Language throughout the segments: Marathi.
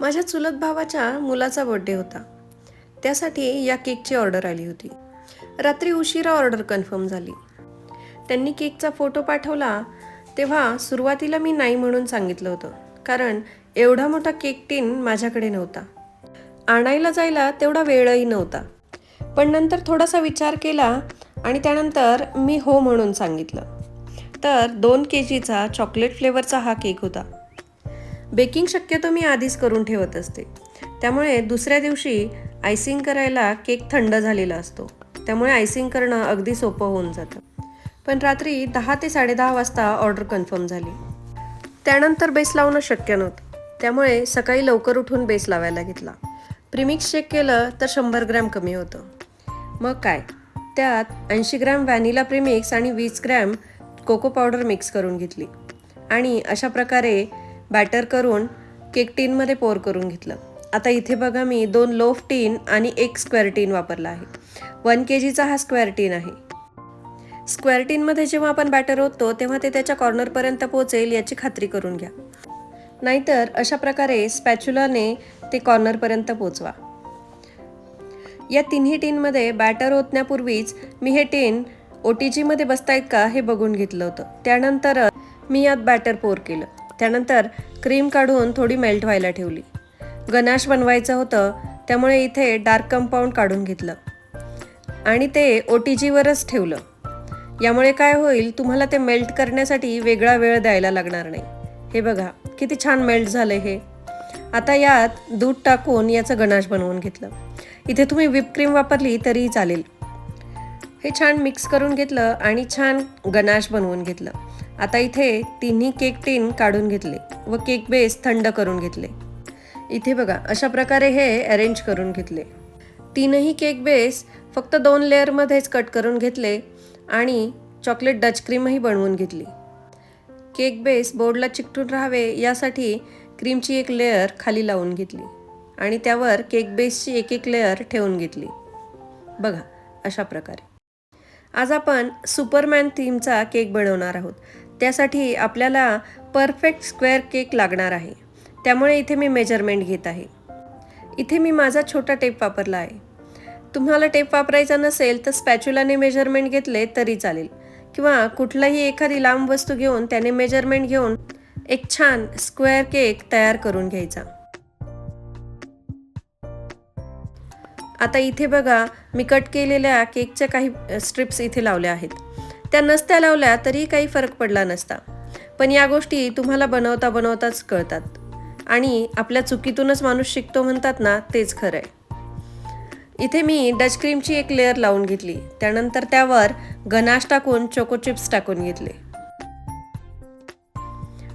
माझ्या चुलत भावाच्या मुलाचा बर्थडे होता. त्यासाठी या केकची ऑर्डर आली होती. रात्री उशिरा ऑर्डर कन्फर्म झाली. त्यांनी केकचा फोटो पाठवला तेव्हा सुरुवातीला मी नाही म्हणून सांगितलं होतं कारण एवढा मोठा केक टीन माझ्याकडे नव्हता. आणायला जायला तेवढा वेळही नव्हता. पण नंतर थोडासा विचार केला आणि त्यानंतर मी हो म्हणून सांगितलं. तर दोन के जीचा चॉकलेट फ्लेवरचा हा केक होता. बेकिंग शक्यतो मी आधीच करून ठेवत असते. त्यामुळे दुसऱ्या दिवशी आयसिंग करायला केक थंड झालेला असतो. त्यामुळे आयसिंग करणं अगदी सोपं होऊन जातं. पण रात्री दहा ते साडेदहा वाजता ऑर्डर कन्फर्म झाली. त्यानंतर बेस लावणं शक्य नव्हतं. त्यामुळे सकाळी लवकर उठून बेस लावायला घेतला. प्रिमिक्स चेक केलं तर शंभर ग्रॅम कमी होतं. मग काय? त्यात ऐंशी ग्रॅम व्हॅनिला प्रिमिक्स आणि वीस ग्रॅम कोको पावडर मिक्स करून घेतली. आणि अशा प्रकारे बॅटर करून केक टीनमध्ये पोर करून घेतलं. आता इथे बघा मी दोन लोफ टीन आणि एक स्क्वेअर टीन वापरला आहे. वन के जीचा हा स्क्वेअर टीन आहे. स्क्वेअर टीनमध्ये जेव्हा आपण बॅटर ओततो तेव्हा ते त्याच्या कॉर्नरपर्यंत पोहोचेल याची खात्री करून घ्या. नाहीतर अशा प्रकारे स्पॅच्युलाने ते कॉर्नरपर्यंत पोचवा या तिन्ही टीनमध्ये बॅटर ओतण्यापूर्वीच मी हे टीन ओ टी जीमध्ये बसतायत का हे बघून घेतलं होतं. त्यानंतर मी यात बॅटर पोर केलं. त्यानंतर क्रीम काढून थोडी मेल्ट व्हायला ठेवली. गनाश बनवायचं होतं त्यामुळे इथे डार्क कंपाऊंड काढून घेतलं. आणि ते ओ टी जीवरच ठेवलं. यामुळे काय होईल तुम्हाला ते मेल्ट करण्यासाठी वेगळा वेळ द्यायला लागणार नाही. हे बघा किती छान मेल्ट झालं हे. आता यात दूध टाकून याचं गणाश बनवून घेतलं. इथे तुम्ही विपक्रीम वापरली तरीही चालेल. हे छान मिक्स करून घेतलं आणि छान गनाश बनवून घेतलं. आता इथे तिन्ही केक टीन काढून घेतले व केक बेस थंड करून घेतले. इथे बघा अशा प्रकारे हे अरेंज करून घेतले. तीनही केक बेस फक्त दोन लेअरमध्येच कट करून घेतले आणि चॉकलेट डच क्रीमही बनवून घेतली. केक बेस बोर्डला चिकटून राहावे यासाठी क्रीमची एक लेअर खाली लावून घेतली आणि त्यावर केक बेसची एक एक लेअर ठेवून घेतली. बघा अशा प्रकारे. आज आपण सुपरमॅन थीमचा केक बनवणार आहोत. त्यासाठी आपल्याला परफेक्ट स्क्वेअर केक लागणार आहे. त्यामुळे इथे मी मेजरमेंट घेत आहे. इथे मी माझा छोटा टेप वापरला आहे. तुम्हाला टेप वापरायचा नसेल तर स्पॅच्युलाने मेजरमेंट घेतले तरी चालेल. किंवा कुठलाही एखादी लांब वस्तू घेऊन त्याने मेजरमेंट घेऊन एक छान स्क्वेअर केक तयार करून घ्यायचा. आता इथे बघा मी कट केलेल्या केकच्या काही स्ट्रिप्स इथे लावल्या आहेत. त्या नसत्या लावल्या तरी काही फरक पडला नसता. पण या गोष्टी तुम्हाला बनवता बनवताच कळतात. आणि आपल्या चुकीतूनच माणूस शिकतो म्हणतात ना तेच खरं आहे इथे मी डच क्रीमची एक लेअर लावून घेतली. त्यानंतर त्यावर गनाश टाकून चोको चिप्स टाकून घेतले.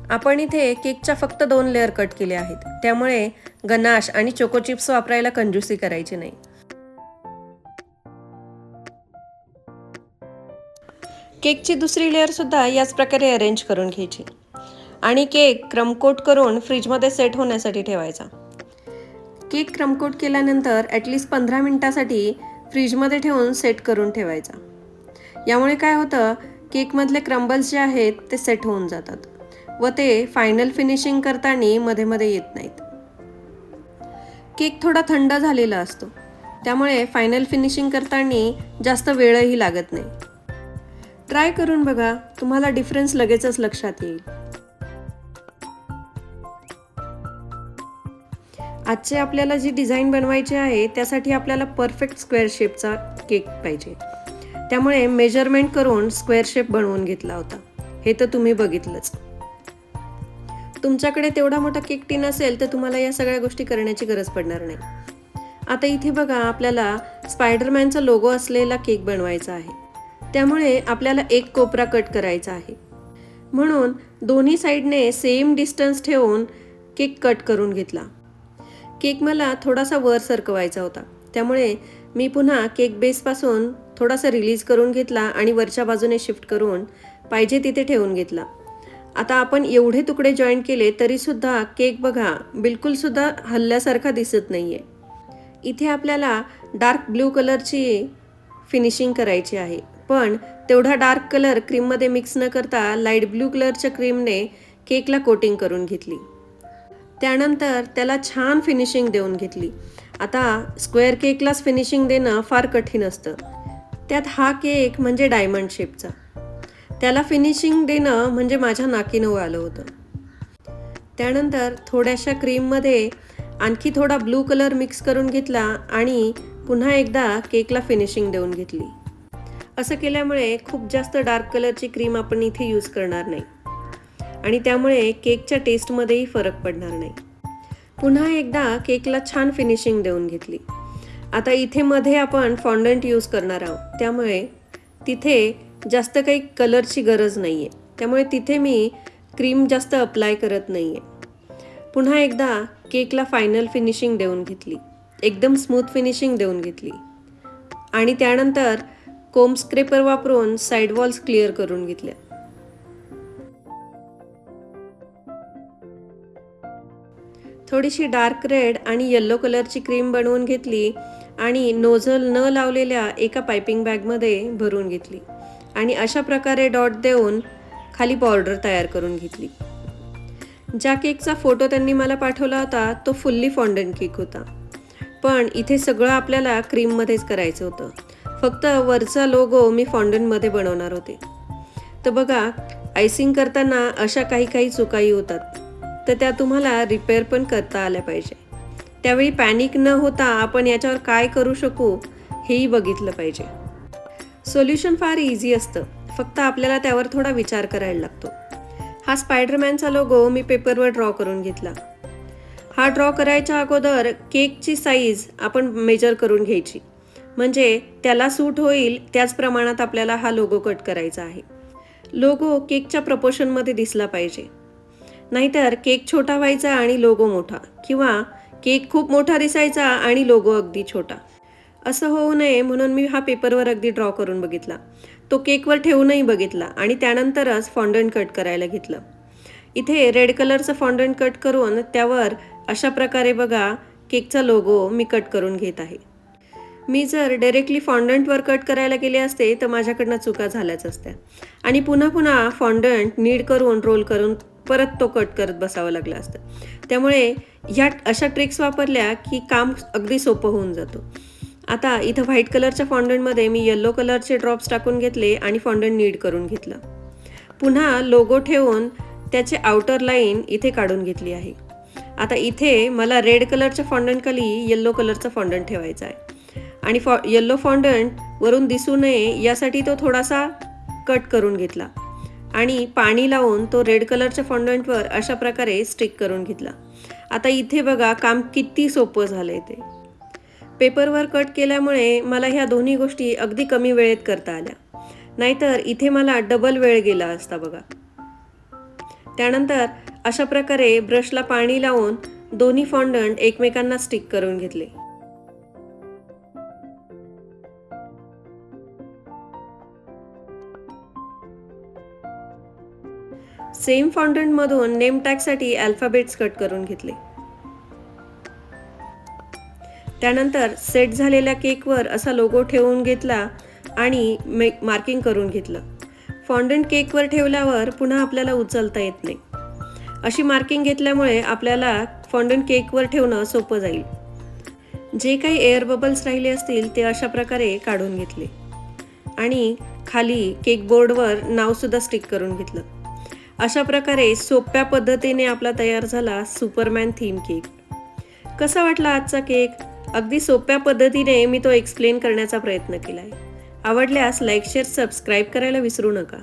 आपण इथे केकच्या फक्त दोन लेअर कट केले आहेत. त्यामुळे गनाश आणि चोको चिप्स वापरायला कंजूसी करायची नाही. केकची दुसरी लेअरसुद्धा याच प्रकारे अरेंज करून घ्यायची. आणि केक क्रमकोट करून फ्रीजमध्ये सेट होण्यासाठी ठेवायचा. केक क्रमकोट केल्यानंतर ॲटलिस्ट पंधरा मिनटासाठी फ्रीजमध्ये ठेवून सेट करून ठेवायचा. यामुळे काय होतं केकमधले क्रम्बल्स जे आहेत ते सेट होऊन जातात व ते फायनल फिनिशिंग करताना मध्ये मध्ये येत नाहीत. केक थोडा थंड झालेला असतो. त्यामुळे फायनल फिनिशिंग करताना जास्त वेळही लागत नाही. ट्राय करून बघा तुम्हाला डिफरन्स लगेचच लक्षात येईल. आजचे आपल्याला जी डिझाईन बनवायची आहे त्यासाठी आपल्याला परफेक्ट स्क्वेअर शेपचा केक पाहिजे. त्यामुळे मेजरमेंट करून स्क्वेअर शेप बनवून घेतला होता. हे तर तुम्ही बघितलंच. तुमच्याकडे तेवढा मोठा केक टीन असेल तर तुम्हाला या सगळ्या गोष्टी करण्याची गरज पडणार नाही. आता इथे बघा आपल्याला स्पायडरमॅनचा लोगो असलेला केक बनवायचा आहे. त्यामुळे आपल्याला एक कोपरा कट करायचा आहे. म्हणून दोन्ही साईडने सेम डिस्टन्स ठेवून केक कट करून घेतला. केक मला थोडासा वर सरकवायचा होता. त्यामुळे मी पुन्हा केक बेसपासून थोडासा रिलीज करून घेतला आणि वरच्या बाजूने शिफ्ट करून पाहिजे तिथे ठेवून घेतला. आता आपण एवढे तुकडे जॉईन केले तरीसुद्धा केक बघा बिलकुलसुद्धा हल्ल्यासारखा दिसत नाही आहे इथे आपल्याला डार्क ब्ल्यू कलरची फिनिशिंग करायची आहे. पण तेवढा डार्क कलर क्रीममध्ये मिक्स न करता लाइट ब्ल्यू कलरच्या क्रीमने केकला कोटिंग करून घेतली. त्यानंतर त्याला छान फिनिशिंग देऊन घेतली. आता स्क्वेअर केकलाच फिनिशिंग देणं फार कठीण असतं. त्यात हा केक म्हणजे डायमंड शेपचा. त्याला फिनिशिंग देणं म्हणजे माझ्या नाकीनं आलं होतं. त्यानंतर थोड्याशा क्रीममध्ये आणखी थोडा ब्लू कलर मिक्स करून घेतला आणि पुन्हा एकदा केकला फिनिशिंग देऊन घेतली. असं केल्यामुळे खूप जास्त डार्क कलरची क्रीम आपण इथे यूज करणार नाही. आणि त्यामुळे केकच्या टेस्टमध्येही फरक पडणार नाही. पुन्हा एकदा केकला छान फिनिशिंग देऊन घेतली. आता इथे मध्ये आपण फॉन्डंट यूज करणार आहोत. त्यामुळे तिथे जास्त काही कलरची गरज नाही आहे त्यामुळे तिथे मी क्रीम जास्त अप्लाय करत नाही आहे पुन्हा एकदा केकला फायनल फिनिशिंग देऊन घेतली. एकदम स्मूथ फिनिशिंग देऊन घेतली. आणि त्यानंतर कोम स्क्रेपर वापरून साईड वॉल्स क्लिअर करून घेतल्या. थोडीशी डार्क रेड आणि येल्लो कलरची क्रीम बनवून घेतली आणि नोझल न लावलेल्या एका पायपिंग बॅगमध्ये भरून घेतली. आणि अशा प्रकारे डॉट देऊन खाली बॉर्डर तयार करून घेतली. ज्या केकचा फोटो त्यांनी मला पाठवला होता तो फुल्ली फॉन्डन केक होता. पण इथे सगळं आपल्याला क्रीममध्येच करायचं होतं. फक्त वरचा लोगो मी फॉन्डनमध्ये बनवणार होते. तर बघा आयसिंग करताना अशा काही काही चुकाही होतात. तर त्या तुम्हाला रिपेअर पण करता आल्या पाहिजे. त्यावेळी पॅनिक न होता आपण याच्यावर काय करू शकू हेही बघितलं पाहिजे. सोल्युशन फार इझी असतं. फक्त आपल्याला त्यावर थोडा विचार करायला लागतो. हा स्पायडरमॅनचा लोगो मी पेपरवर ड्रॉ करून घेतला. हा ड्रॉ करायच्या अगोदर केकची साईज आपण मेजर करून घ्यायची. म्हणजे त्याला सूट होईल त्याच प्रमाणात आपल्याला हा लोगो कट करायचा आहे. लोगो केकच्या प्रपोशनमध्ये दिसला पाहिजे. नाहीतर केक छोटा व्हायचा आणि लोगो मोठा किंवा केक खूप मोठा दिसायचा आणि लोगो अगदी छोटा. असं होऊ नये म्हणून मी हा पेपरवर अगदी ड्रॉ करून बघितला. तो केकवर ठेवूनही बघितला आणि त्यानंतरच फॉन्डंट कट करायला घेतलं. इथे रेड कलरचं फॉन्डंट कट करून त्यावर अशा प्रकारे बघा केकचा लोगो मी कट करून घेत आहे. मी जर डायरेक्टली फॉन्डंटवर कट करायला गेले असते तर माझ्याकडनं चुका झाल्याच असत्या. आणि पुन्हा पुन्हा फॉन्डंट नीड करून रोल करून परत तो कट करत बसावं लागलं असतं. त्यामुळे ह्या अशा ट्रिक्स वापरल्या की काम अगदी सोपं होऊन जातो. आता इथं व्हाईट कलरच्या फॉन्डंटमध्ये मी येल्लो कलरचे ड्रॉप्स टाकून घेतले आणि फॉन्डंट नीड करून घेतलं. पुन्हा लोगो ठेवून त्याचे आउटर लाईन इथे काढून घेतली आहे. आता इथे मला रेड कलरच्या फॉन्डंटखाली येल्लो कलरचा फॉन्डंट ठेवायचा आहे. आणि फॉ येल्लो फॉन्डंट वरून दिसू नये यासाठी तो थोडासा कट करून घेतला. आणि पाणी लावून तो रेड कलरच्या फॉन्डंटवर अशा प्रकारे स्टिक करून घेतला. आता इथे बघा काम किती सोपं झालं आहे ते पेपरवर कट केल्यामुळे मला ह्या दोन्ही गोष्टी अगदी कमी वेळेत करता आल्या. नाहीतर इथे मला डबल वेळ गेला असता बघा. त्यानंतर अशा प्रकारे ब्रशला पाणी लावून दोन्ही फॉन्डंट एकमेकांना स्टिक करून घेतले. सेम फॉन्डंटमधून नेम टॅगसाठी अल्फाबेट्स कट करून घेतले. त्यानंतर सेट झालेल्या केकवर असा लोगो ठेवून घेतला आणि मे मार्किंग करून घेतलं. फॉन्डंट केकवर ठेवल्यावर पुन्हा आपल्याला उचलता येत नाही. अशी मार्किंग घेतल्यामुळे आपल्याला फॉन्डंट केकवर ठेवणं सोपं जाईल. जे काही एअर बबल्स राहिले असतील ते अशा प्रकारे काढून घेतले. आणि खाली केक बोर्डवर नावसुद्धा स्टिक करून घेतलं. अशा प्रकारे सोप्या पद्धतीने आपला तयार झाला सुपरमॅन थीम केक. कसा वाटला आजचा केक? अगदी सोप्या पद्धतीने मी तो एक्सप्लेन करण्याचा प्रयत्न केला आहे आवडल्यास लाईक शेअर सबस्क्राईब करायला विसरू नका.